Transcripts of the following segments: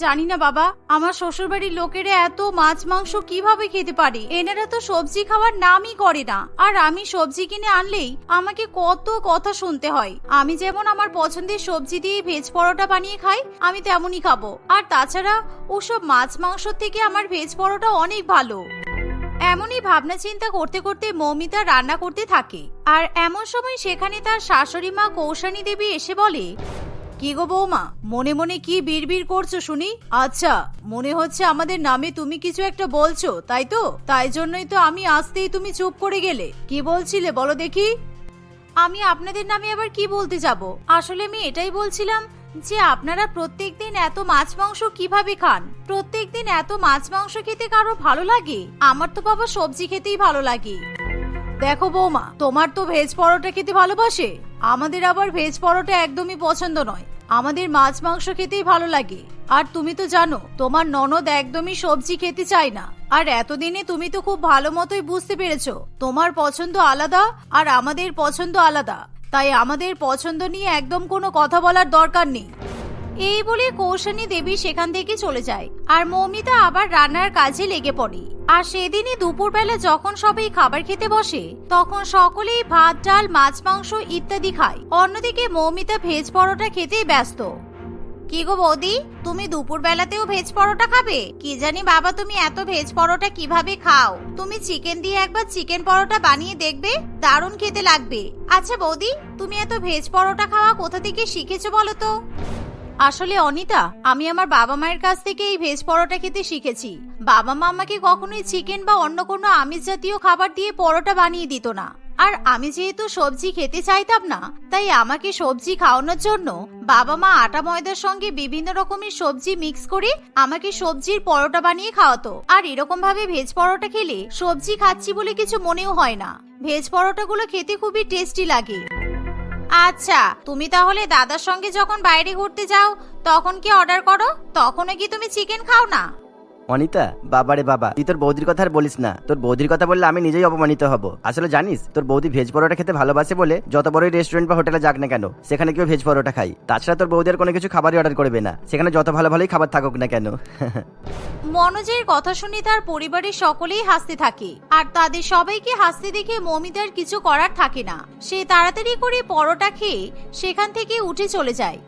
জানি না বাবা, আমার শ্বশুরবাড়ির লোকেরা এত মাছ, মাংস কীভাবে খেতে পারে? এনারা তো সবজি খাওয়ার নামই করে না। আর আমি সবজি কিনে আনলেই আমাকে কত কথা শুনতে হয়। আমি যেমন আমার পছন্দের সবজি দিয়ে ভেজ পরোটা বানিয়ে খাই, আমি তেমনই খাব। আর তাছাড়া ওসব মাছ, মাংস থেকে আমার ভেজ পরোটা অনেক ভালো। এমনই ভাবনা চিন্তা করতে করতে মৌমিতা রান্না করতে থাকে। আর এমন সময় সেখানে তার শাশুড়ি মা কৌশানী দেবী এসে বলে কি গো বৌমা? মনে মনে কি বিড়বিড় করছ শুনি? আচ্ছা মনে হচ্ছে আমাদের নামে তুমি কিছু একটা বলছো, তাই তো? তাই জন্যই তো আমি আসতেই তুমি চুপ করে গেলে। কি বলছিলে বলো দেখি। আমি আপনাদের নামে আবার কি বলতে যাব? আসলে আমি এটাই বলছিলাম যে আপনারা প্রত্যেক দিন এত মাছ মাংস কীভাবে খান? প্রত্যেক দিন এত মাছ মাংস খেতে কারও ভালো লাগে? আমার তো বাবা সবজি খেতেই ভালো লাগে। দেখো বৌমা, তোমার তো ভেজ পরোটা খেতে ভালোবাসে? আমাদের আবার ভেজ পরোটা একদমই পছন্দ নয়। আমাদের মাছ মাংস খেতেই ভালো লাগে। আর তুমি তো জানো, তোমার ননদ একদমই সবজি খেতে চায় না। আর এতদিনে তুমি তো খুব ভালো মতোই বুঝতে পেরেছ, তোমার পছন্দ আলাদা আর আমাদের পছন্দ আলাদা। তাই আমাদের পছন্দ নিয়ে একদম কোনো কথা বলার দরকার নেই। এই বলে কৌশানী দেবী সেখান থেকে চলে যায়। আর মৌমিতা আবার রান্নার কাজে লেগে পড়ে। আর সেদিনই দুপুরবেলা যখন সবাই খাবার খেতে বসে, তখন সকলেই ভাত, ডাল, মাছ, মাংস ইত্যাদি খায়। অন্যদিকে মৌমিতা ভেজ পরোটা খেতেই ব্যস্ত। কি গো বৌদি, তুমি দুপুর বেলাতেও ভেজ পরোটা খাবে? কি জানি বাবা তুমি এত ভেজ পরোটা কীভাবে খাও? তুমি চিকেন দিয়ে একবার চিকেন পরোটা বানিয়ে দেখবে, দারুণ খেতে লাগবে। আচ্ছা বৌদি, তুমি এত ভেজ পরোটা খাওয়া কোথা থেকে শিখেছো বলো তো? আসলে অনিতা, আমি আমার বাবা মায়ের কাছ থেকে এই ভেজ পরোটা খেতে শিখেছি। বাবা মা আমাকে কখনোই চিকেন বা অন্য কোনো আমিষ জাতীয় খাবার দিয়ে পরোটা বানিয়ে দিত না। আর আমি যেহেতু সবজি খেতে চাইতাম না, তাই আমাকে সবজি খাওয়ানোর জন্য বাবা মা আটা ময়দার সঙ্গে বিভিন্ন রকমের সবজি মিক্স করে আমাকে সবজির পরোটা বানিয়ে খাওয়াতো। আর এরকম ভাবে ভেজ পরোটা খেলে সবজি খাচ্ছি বলে কিছু মনেও হয় না। ভেজ পরোটাগুলো খেতে খুবই টেস্টি লাগে। আচ্ছা তুমি তাহলে দাদার সঙ্গে যখন বাইরে ঘুরতে যাও, তখন কি অর্ডার করো? তখনও কি তুমি চিকেন খাও না? অনিতা বাবারে বাবা, তুই তোর বৌদির কথা আর বলিস না। তোর বৌদির কথা বললে আমি নিজেই অপমানিত হব। আসলে জানিস, তোর বৌদি ভেজ পরোটা খেতে ভালোবাসে বলে যত বড়ই রেস্টুরেন্ট বা হোটেলে যাক না কেন, সেখানে কেউ ভেজ পরোটা খাই তাছাড়া তোর বৌদি আর কোনো কিছু খাবারই অর্ডার করবে না। সেখানে যত ভালো ভালোই খাবার থাকুক না কেন। মনোজের কথা শুনে তার পরিবারের সকলেই হাসতে থাকে। আর তাদের সবাইকে হাসতে দেখে মমিতার কিছু করার থাকে না। সে তাড়াতাড়ি করে পরোটা খেয়ে সেখান থেকে উঠে চলে যায়।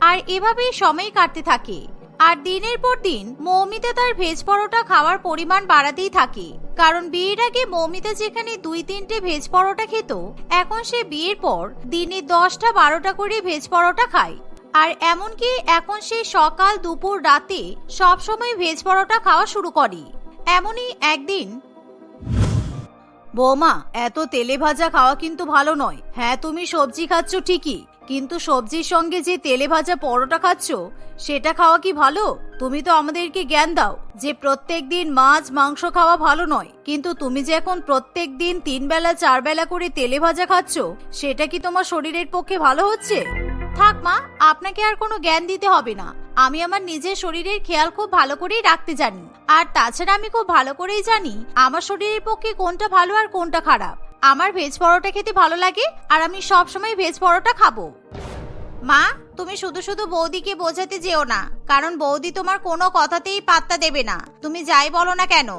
আর এভাবেই সময় কাটতে থাকে। আর দিনের পর দিন মৌমিতা তার ভেজ পরোটা খাওয়ার পরিমাণ বাড়াতেই থাকে। কারণ বিয়ের আগে মৌমিতা যেখানে দুই তিনটে ভেজ পরোটা খেত, এখন সে বিয়ের পর দিনে দশটা বারোটা করে ভেজ পরোটা খায়। আর এমনকি এখন সে সকাল, দুপুর, রাতে সব সময় ভেজ পরোটা খাওয়া শুরু করে। এমনই একদিন বৌমা, এত তেলে ভাজা খাওয়া কিন্তু ভালো নয়। হ্যাঁ তুমি সবজি খাচ্ছ ঠিকই। কিন্তু সবজির সঙ্গে যে তেলে ভাজা পরোটা খাচ্ছ, সেটা খাওয়া কি ভালো? তুমি তো আমাদেরকে জ্ঞান দাও যে প্রত্যেক দিন মাছ, মাংস খাওয়া ভালো নয়। কিন্তু তুমি যে এখন প্রত্যেক দিন তিন বেলা চার বেলা করে তেলে ভাজা খাচ্ছ, সেটা কি তোমার শরীরের পক্ষে ভালো হচ্ছে? থাক মা, আপনাকে আর কোনো জ্ঞান দিতে হবে না। আমি আমার নিজের শরীরের খেয়াল খুব ভালো করেই রাখতে জানি। আর তাছাড়া আমি খুব ভালো করেই জানি, আমার শরীরের পক্ষে কোনটা ভালো আর কোনটা খারাপ। আমার ভেজ পরোটা খেতে ভালো লাগে আর আমি সব সময় ভেজ পরোটা খাব। মা, তুমি শুধু শুধু বৌদিকে বোঝাতে যেও না, কারণ বৌদি তোমার কোনো কথাতেই পাত্তা দেবে না। তুমি যাই বলো না কেন,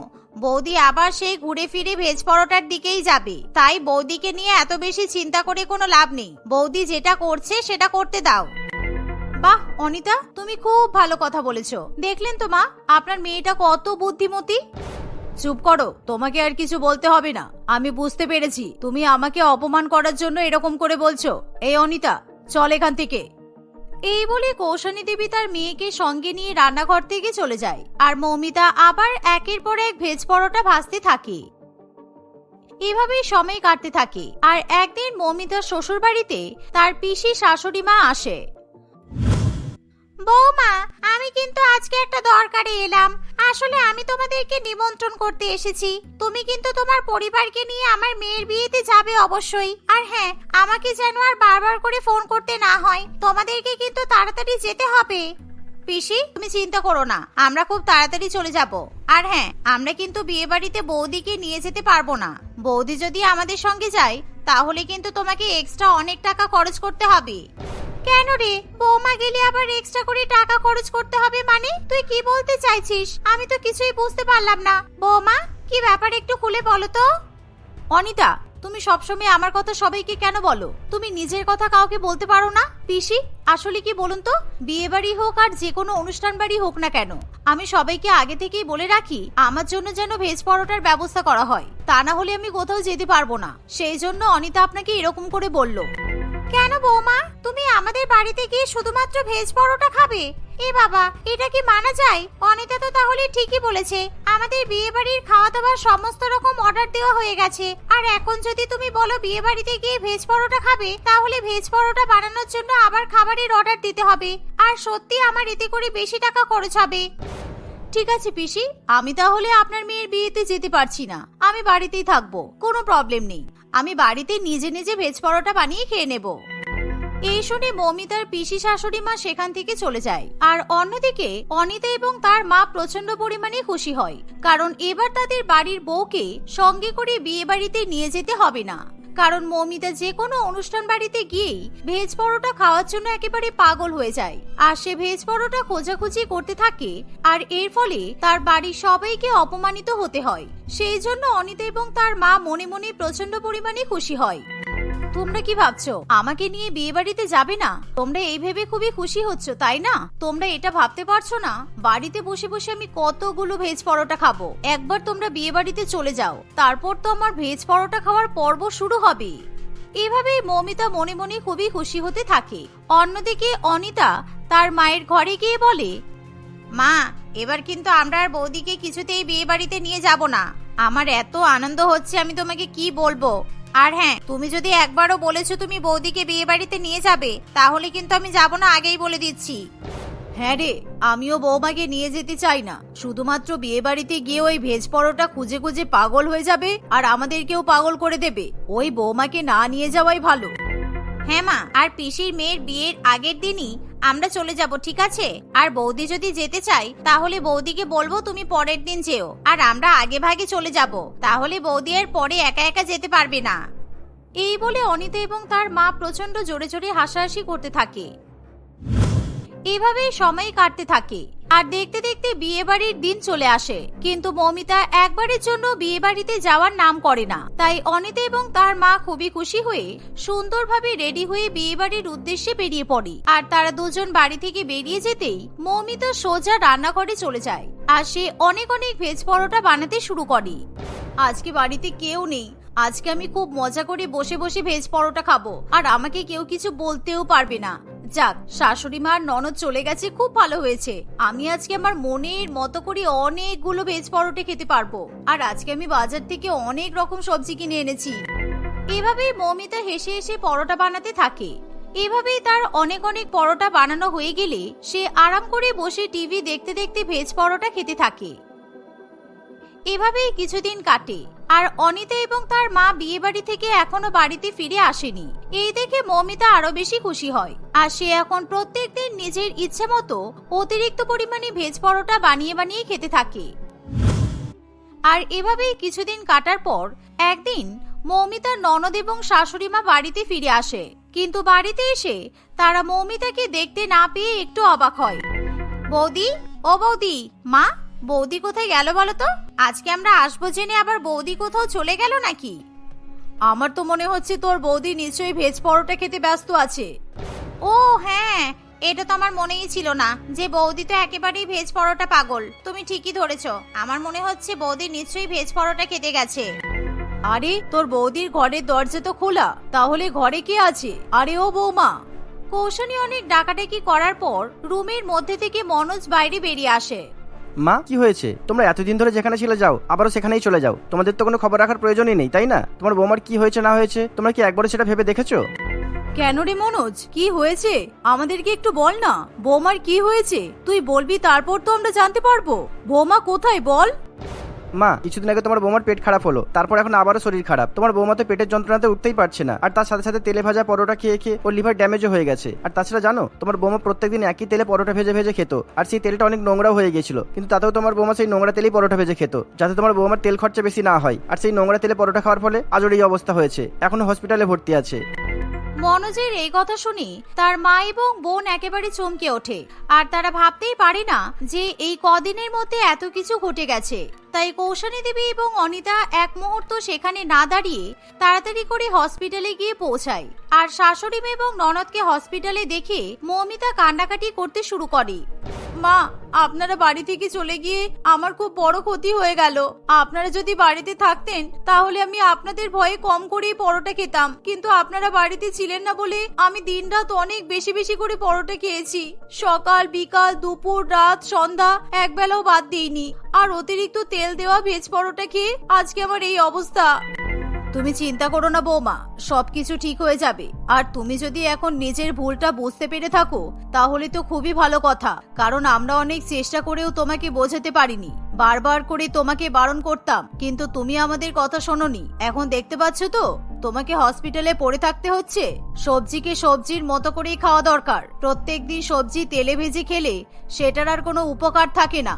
বৌদি আবার সেই ঘুরে ফিরে ভেজ পরোটার দিকেই যাবে। তাই বৌদিকে নিয়ে এত বেশি চিন্তা করে কোনো লাভ নেই। বৌদি যেটা করছে সেটা করতে দাও। বাহ, অনিতা, তুমি খুব ভালো কথা বলেছ। দেখলেন তো মা, আপনার মেয়েটা কত বুদ্ধিমতী? চুপ করো, তোমাকে আর কিছু বলতে হবে না। আমি বুঝতে পেরেছি, তুমি আমাকে অপমান করার জন্য এরকম করে বলছো। এই অনিতা, চল এখান থেকে। এই বলে কৌশানী দেবী তার মেয়েকে সঙ্গে নিয়ে রান্নাঘর থেকে চলে যায়, আর মৌমিতা আবার একের পর এক ভেজ পরোটা ভাজতে থাকে। এভাবেই সময় কাটতে থাকে, আর একদিন মৌমিতার শ্বশুর বাড়িতে তার পিসি শাশুড়ি মা আসে। বৌমা, আমি কিন্তু আজকে একটা দরকারে এলাম। আসলে আমি তোমাদেরকে নিমন্ত্রণ করতে এসেছি। তুমি কিন্তু তোমার পরিবারকে নিয়ে আমার মেয়ের বিয়েতে যাবে অবশ্যই। আর হ্যাঁ আমাকে যেন আর বারবার করে ফোন করতে না হয়, তোমাদেরকে কিন্তু তাড়াতাড়ি যেতে হবে। পিসি, তুমি চিন্তা করো না, আমরা খুব তাড়াতাড়ি চলে যাব। আর হ্যাঁ আমরা কিন্তু বিয়ে বাড়িতে বৌদিকে নিয়ে যেতে পারব না। বৌদি যদি আমাদের সঙ্গে যায়, তাহলে কিন্তু তোমাকে এক্সট্রা অনেক টাকা খরচ করতে হবে। কেন রে? বৌমা গেলে আবার এক্সট্রা করে টাকা খরচ করতে হবে মানে? তুই কি বলতে চাইছিস? আমি তো কিছুই বুঝতে পারলাম না। বৌমা, কি ব্যাপার একটু খুলে বলো তো। অনিতা, তুমি সবসময় আমার কথা সবাইকে কেন বলো? তুমি নিজের কথা কাউকে বলতে পারো না? পিসি, আসলে কি বলুন তো? বিয়ে বাড়ি হোক আর যে কোনো অনুষ্ঠান বাড়ি হোক না কেন? আমি সবাইকে আগে থেকেই বলে রাখি, আমার জন্য যেন ভেজ পরোটার ব্যবস্থা করা হয়। তা না হলে আমি কোথাও যেতে পারব না। সেই জন্য অনিতা আপনাকে এরকম করে বলল। কেন বৌমা? তুমি আমাদের বাড়িতে গিয়ে শুধুমাত্র ভেজ পরোটা খাবে? এ বাবা, এটা কি মানা যায়? অনিতা তো তাহলে ঠিকই বলেছে। আমাদের বিয়ে বাড়ির খাওয়া দাওয়ার সমস্ত রকম অর্ডার দেওয়া হয়ে গেছে। আর এখন যদি তুমি বলো বিয়ে বাড়িতে গিয়ে ভেজ পরোটা খাবে, তাহলে ভেজ পরোটা বানানোর জন্য আবার খাবারের অর্ডার দিতে হবে। আর সত্যি আমার এতে করে বেশি টাকা খরচ হবে। ঠিক আছে পিসি, আমি তাহলে আপনার মেয়ের বিয়েতে যেতে পারছি না। আমি বাড়িতেই থাকব, কোনো প্রবলেম নেই। আমি বাড়িতে নিজে নিজে ভেজ পরোটা বানিয়ে খেয়ে নেব। এই শুনে মমিতার পিসি শাশুড়ি মা সেখান থেকে চলে যায়। আর অন্যদিকে অনিতা এবং তার মা প্রচণ্ড পরিমাণে খুশি হয়, কারণ এবার তাদের বাড়ির বউকে সঙ্গে করে বিয়ে বাড়িতে নিয়ে যেতে হবে না। কারণ মমিতা যে কোনো অনুষ্ঠান বাড়িতে গিয়েই ভেজ পরোটা খাওয়ার জন্য একেবারে পাগল হয়ে যায়। আর সে ভেজ পরোটা খোঁজাখুঁজি করতে থাকে, আর এর ফলে তার বাড়ির সবাইকে অপমানিত হতে হয়। সেই জন্য অনিতা এবং তার মা মনে মনে প্রচণ্ড পরিমাণে খুশি হয়। তোমরা কি ভাবছ? আমাকে নিয়ে বিয়ে বাড়িতে যাবে না? তোমরা এই ভেবে খুবই খুশি হচ্ছ, তাই না? তোমরা এটা ভাবতে পারছ না? বাড়িতে বসে বসে আমি কতগুলো ভেজ পরোটা খাব? একবার তোমরা বিয়ে বাড়িতে চলে যাও। তারপর তো আমার ভেজ পরোটা খাওয়ার পর্ব শুরু হবে। এভাবেই মমিতা মনে মনে খুবই খুশি হতে থাকে। অন্যদিকে অনিতা তার মায়ের ঘরে গিয়ে বলে, মা, এবার কিন্তু আমরা আর বৌদিকে কিছুতেই বিয়ে বাড়িতে নিয়ে যাব না। আমার এত আনন্দ হচ্ছে, আমি তোমাকে কি বলব? আর হ্যাঁ তুমি যদি একবারও বলেছ তুমি বৌদিকে বিয়ে বাড়িতে নিয়ে যাবে তাহলে কিন্তু আমি যাব না আগেই বলে দিচ্ছি। হ্যাঁ রে আমিও বৌমাকে নিয়ে যেতে চাই না। শুধুমাত্র বিয়ে বাড়িতে গিয়ে ওই ভেজ পরোটা খুঁজে খুঁজে পাগল হয়ে যাবে আর আমাদেরকেও পাগল করে দেবে। ওই বৌমাকে না নিয়ে যাওয়াই ভালো। হ্যাঁ মা আর পিসির মেয়ের বিয়ের আগের দিনই আমরা চলে যাব, ঠিক আছে? আর বৌদি যদি যেতে চাই তাহলে বৌদিকে বলব তুমি পরের দিন যেও। আর আমরা আগে ভাগে চলে যাব, তাহলে বৌদি এর পরে একা একা যেতে পারবে না। এই বলে অনিতা এবং তার মা প্রচণ্ড জোরে জোরে হাসাহাসি করতে থাকে। এভাবেই সময় কাটতে থাকে। আর দেখতে দেখতে বিয়ে বাড়ির দিন চলে আসে। কিন্তু মমিতা একবারের জন্য বিয়ে বাড়িতে যাওয়ার নাম করে না। তাই অনিতা এবং তার মা খুবই খুশি হয়ে সুন্দরভাবে রেডি হয়ে বিয়ে বাড়ির উদ্দেশ্যে বেরিয়ে পড়ে। আর তারা দুজন বাড়ি থেকে বেরিয়ে যেতেই মৌমিতা সোজা রান্নাঘরে চলে যায়। আর সে অনেক অনেক ভেজ পরোটা বানাতে শুরু করে। আজকে বাড়িতে কেউ নেই। আজকে আমি খুব মজা করে বসে বসে ভেজ পরোটা খাব। আর আমাকে কেউ কিছু বলতেও পারবে না। যাক, শাশুড়ি মার ননদ চলে গেছে, খুব ভালো হয়েছে। আমি আজকে আমার মনের মতো করে অনেকগুলো ভেজ পরোটা খেতে পারব। আর আজকে আমি বাজার থেকে অনেক রকম সবজি কিনে এনেছি। এভাবেই মৌমিতা হেসে হেসে পরোটা বানাতে থাকে। এভাবেই তার অনেক অনেক পরোটা বানানো হয়ে গেলে সে আরাম করে বসে টিভি দেখতে দেখতে ভেজ পরোটা খেতে থাকে। এভাবেই কিছুদিন কাটে। আর অনিতা এবং তার মা বিয়ে বাড়ি থেকে এখনও বাড়িতে ফিরে আসেনি। এই দেখে মমিতা আরও বেশি খুশি হয়। আর সে এখন প্রত্যেক দিন নিজের ইচ্ছে মতো অতিরিক্ত পরিমাণে ভেজ পরোটা বানিয়ে বানিয়ে খেতে থাকে। আর এভাবেই কিছুদিন কাটার পর একদিন মৌমিতার ননদ এবং শাশুড়ি মা বাড়িতে ফিরে আসে। কিন্তু বাড়িতে এসে তারা মৌমিতাকে দেখতে না পেয়ে একটু অবাক হয়। বৌদি, ও বৌদি, মা? বৌদি কোথায় গেল বলো তো? আজকে আমরা আসব জেনে আবার বৌদি কোথাও চলে গেল নাকি? আমার তো মনে হচ্ছে তোর বৌদি নিশ্চয়ই ভেজ পরোটা খেতে ব্যস্ত আছে। ও হ্যাঁ এটা তো আমার মনেই ছিল না যে বৌদি তো একেবারেই ভেজ পরোটা পাগল। তুমি ঠিকই ধরেছো, আমার মনে হচ্ছে বৌদি নিশ্চয়ই ভেজ পরোটা খেতে গেছে। আরে, তোর বৌদির ঘরের দরজা তো খোলা, তাহলে ঘরে কে আছে? আরে ও বৌমা। কৌশনী অনেক ডাকাডাকি করার পর রুমের মধ্যে থেকে মনোজ বাইরে বেরিয়ে আসে। মা, কি হয়েছে? তোমরা এতদিন ধরে যেখানে ছিলে যাও, আবারও সেখানেই চলে যাও। তোমাদের তো কোনো খবর রাখার প্রয়োজনই নেই, তাই না? তোমার বৌমার কি হয়েছে, না হয়েছে? তোমরা কি একবারও সেটা ভেবে দেখেছ? কেন রে মনোজ? কি হয়েছে? আমাদেরকে একটু বল না। বৌমার কি হয়েছে? তুই বলবি, তারপর তো আমরা জানতে পারব। বৌমা কোথায় বল? মা, কিছুদিন আগে তোমার বৌমার পেট খারাপ হলো, তারপর এখন আবারও শরীর খারাপ। তোমার বৌমা তো পেটের যন্ত্রণাতে উঠতেই পারছে না, আর তার সাথে সাথে তেলে ভাজা পরোটা খেয়ে খেয়ে ওর লিভার ড্যামেজও হয়ে গেছে। আর তাছাড়া জানো, তোমার বৌমা প্রত্যেকদিন একই তেলে পরোটা ভেজে ভেজে খেত, আর সেই তেলটা অনেক নোংরাও হয়ে গেছিল। কিন্তু তাতেও তোমার বৌমা সেই নোংরা তেলেই পরোটা ভেজে খেত, যাতে তোমার বৌমার তেল খরচা বেশি না হয়। আর সেই নোংরা তেলে পরোটা খাওয়ার ফলে আজও এই অবস্থা হয়েছে, এখনও হসপিটালে ভর্তি আছে। মনোজের এই কথা শুনে তার মা এবং বোন একেবারে চমকে ওঠে, আর তারা ভাবতেই পারে না যে এই কদিনের মধ্যে এত কিছু ঘটে গেছে। তাই কৌশানী দেবী এবং অনিতা এক মুহূর্ত সেখানে না দাঁড়িয়ে তাড়াতাড়ি করে হসপিটালে গিয়ে পৌঁছায়। আর শাশুড়ি এবং ননদকে হসপিটালে দেখে মৌমিতা কান্নাকাটি করতে শুরু করে। মা, আপনারা বাড়ি থেকে চলে গিয়ে আমার খুব বড় ক্ষতি হয়ে গেল। আপনারা যদি বাড়িতে থাকতেন, তাহলে আমি আপনাদের ভয়ে কম করেই পরোটা খেতাম। কিন্তু আপনারা বাড়িতে ছিলেন না বলে আমি দিন রাত অনেক বেশি বেশি করে পরোটা খেয়েছি। সকাল, বিকাল, দুপুর, রাত, সন্ধ্যা একবেলাও বাদ দিইনি। আর অতিরিক্ত তেল দেওয়া ভেজ পরোটা খেয়ে আজকে আমার এই অবস্থা। তুমি চিন্তা করো না, বৌমা। সবকিছু ঠিক হয়ে যাবে। আর তুমি যদি এখন নিজের ভুলটা বুঝতে পেরে থাকো, তাহলে তো খুবই ভালো কথা। কারণ আমরা অনেক চেষ্টা করেও তোমাকে বোঝাতে পারিনি। বারবার করে তোমাকে বারণ করতাম, কিন্তু তুমি আমাদের কথা শোনোনি। এখন দেখতে পাচ্ছ তো? তোমাকে হসপিটালে পড়ে থাকতে হচ্ছে। সবজিকে সবজির মতো করেই খাওয়া দরকার। প্রত্যেকদিন সবজি তেলে ভেজে খেলে সেটার আর কোনো উপকার থাকে না।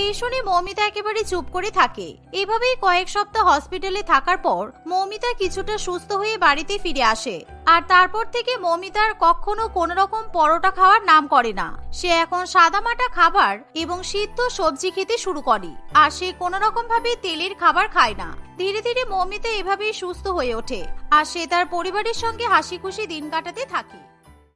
এই শুনে মৌমিতা একেবারে চুপ করে থাকে। এভাবেই কয়েক সপ্তাহ হসপিটালে থাকার পর মৌমিতা কিছুটা সুস্থ হয়ে বাড়িতে ফিরে আসে। আর তারপর থেকে মৌমিতার কখনো কোনো রকম পরোটা খাওয়ার নাম করে না। সে এখন সাদামাটা খাবার এবং সিদ্ধ সবজি খেতে শুরু করে। আর সে কোনো রকম ভাবে তেলের খাবার খায় না। ধীরে ধীরে মৌমিতা এভাবেই সুস্থ হয়ে ওঠে। আর সে তার পরিবারের সঙ্গে হাসি খুশি দিন কাটাতে থাকে।